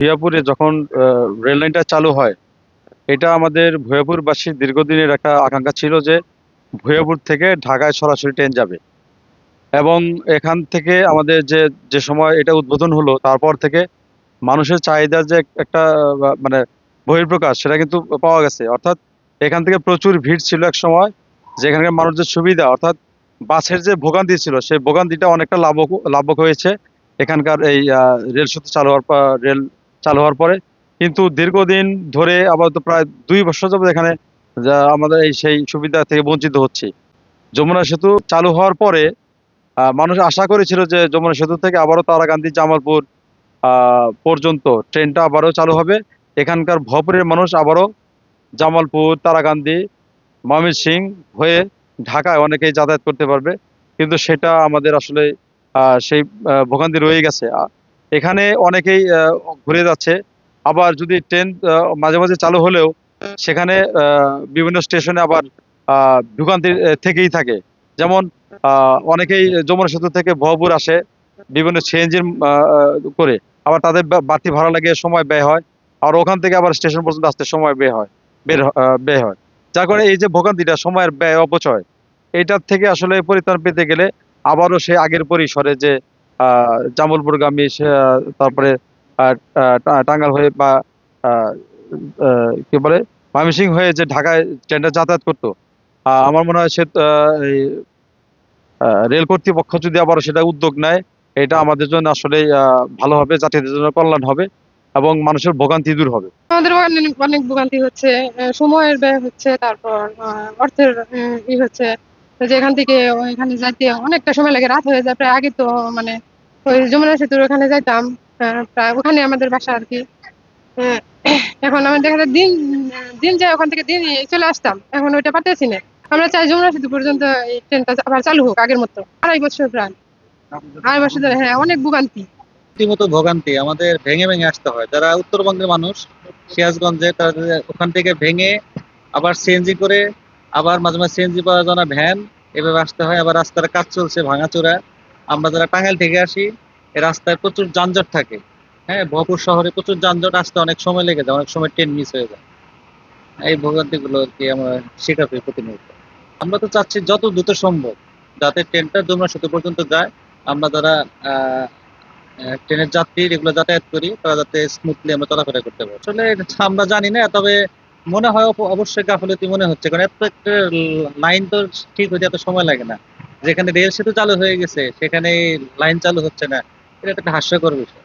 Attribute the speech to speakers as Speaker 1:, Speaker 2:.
Speaker 1: ভুয়াপুরে যখন রেল লাইনটা চালু হয়, এটা আমাদের ভুয়াপুরবাসীর দীর্ঘদিনের একটা আকাঙ্ক্ষা ছিল যে ভুয়াপুর থেকে ঢাকায় সরাসরি ট্রেন যাবে। এবং এখান থেকে আমাদের যে যে সময় এটা উদ্বোধন হলো, তারপর থেকে মানুষের চাহিদার যে একটা মানে বহির্প্রকাশ সেটা কিন্তু পাওয়া গেছে। অর্থাৎ এখান থেকে প্রচুর ভিড় ছিল এক সময়, যেখানকার মানুষের সুবিধা, অর্থাৎ বাসের যে ভোগান্তি ছিল, সেই ভোগান্তিটা অনেকটা লাভক লাভক হয়েছে। এখানকার এই রেল সেতু চালু হওয়ার পর, রেল চালু হওয়ার পরে। কিন্তু দীর্ঘদিন ধরে আপাতত প্রায় দুই বছর যাবত এখানে আমাদের এই সেই সুবিধা থেকে বঞ্চিত হচ্ছে। যমুনা সেতু চালু হওয়ার পরে মানুষ আশা করেছিল যে যমুনা সেতু থেকে আবারও তারাকান্দি জামালপুর পর্যন্ত ট্রেনটা আবারও চালু হবে। এখানকার ভপুরের মানুষ আবারও জামালপুর তারাকান্দি সিং হয়ে ঢাকায় অনেকেই যাতায়াত করতে পারবে। কিন্তু সেটা আমাদের আসলে সেই ভোগান্তি রয়ে গেছে। এখানে অনেকেই ঘুরে যাচ্ছে। আবার যদি ট্রেন মাঝে মাঝে চালু হলেও সেখানে বিভিন্ন স্টেশনে আবার ভোগান্তি থেকেই থাকে। যেমন অনেকেই যমুনা সেতু থেকে ভবপুর আসে বিভিন্ন সিএনজির করে। আবার তাদের বাড়তি ভাড়া লাগে সময় ব্যয় হয়। আর ওখান থেকে আবার স্টেশন পর্যন্ত আসতে সময় ব্যয় হয়, বের ব্যয় হয়। যার কারণে এই যে ভোগান্তিটা, সময়ের ব্যয় অপচয়, এটার থেকে আসলে পরিত্রাণ পেতে গেলে আবারও সে আগের পরিসরে যে জামালপুরগামী তারপরে আহ, আহ, টা- টাঙ্গাইল হয়ে বা কি বলে ময়মনসিং হয়ে যে ঢাকায় ট্রেনটা যাতায়াত করতো। আমার মনে হয় সে রেল কর্তৃপক্ষ যদি আবারও সেটা উদ্যোগ নেয় এটা আমাদের জন্য আসলে ভালো হবে যাত্রীদের জন্য কল্যাণ হবে এবং মানুষের ভোগান্তি দূর হবে।
Speaker 2: আমাদের অনেক ভোগান্তি হচ্ছে সময়ের ব্যয় হচ্ছে তারপর অর্থের ই হচ্ছে যে এখান থেকে ওইখানে যাইতে অনেকটা সময় লাগে রাত হয়ে যায় প্রায় আগে তো মানে ওই যমুনা সেতুর ওখানে যাইতাম প্রায় ওখানে আমাদের বাসা আর কি। এখন আমাদের দেখা যায় দিন দিন যায় ওখান থেকে দিন চলে আসতাম, এখন ওইটা পারতেছি না। আমরা চাই যমুনা সেতু পর্যন্ত এই ট্রেনটা আবার চালু হোক আগের মতো, আড়াই বছর প্রায়। আড়াই বছর ধরে হ্যাঁ অনেক ভোগান্তি।
Speaker 3: রীতিমতো ভোগান্তি, আমাদের ভেঙে ভেঙে আসতে হয়। যারা উত্তরবঙ্গের মানুষ, সিরাজগঞ্জে তারা ওখান থেকে ভেঙে আবার সিএনজি করে, আবার মাঝে মাঝে সিএনজি পাওয়া যায় ভ্যান, এভাবে আসতে হয়, আবার রাস্তার কাজ চলছে ভাঙাচোরা। আমরা যারা টাঙ্গাইল থেকে আসি রাস্তায় প্রচুর যানজট থাকে। হ্যাঁ ভরপুর শহরে প্রচুর যানজট আসতে অনেক সময় লেগে যায়, অনেক সময় ট্রেন মিস হয়ে যায়। এই ভোগান্তিগুলো আর কি আমরা শিকার প্রতিনিয়ত। আমরা তো চাচ্ছি যত দ্রুত সম্ভব যাতে ট্রেনটা যমুনা সেতু পর্যন্ত যায়, আমরা যারা ট্রেনের যাত্রী, এগুলো যাতায়াত করি, তারা যাতে স্মুথলি আমরা চলাফেরা করতে পারি। আসলে আমরা জানি না, তবে মনে হয় অবশ্যই গাফলতি মনে হচ্ছে, কারণ এত একটা লাইন তো ঠিক হতে এত সময় লাগে না। যেখানে রেল সেতু চালু হয়ে গেছে সেখানে লাইন চালু হচ্ছে না। এটা একটা হাস্যকর বিষয়।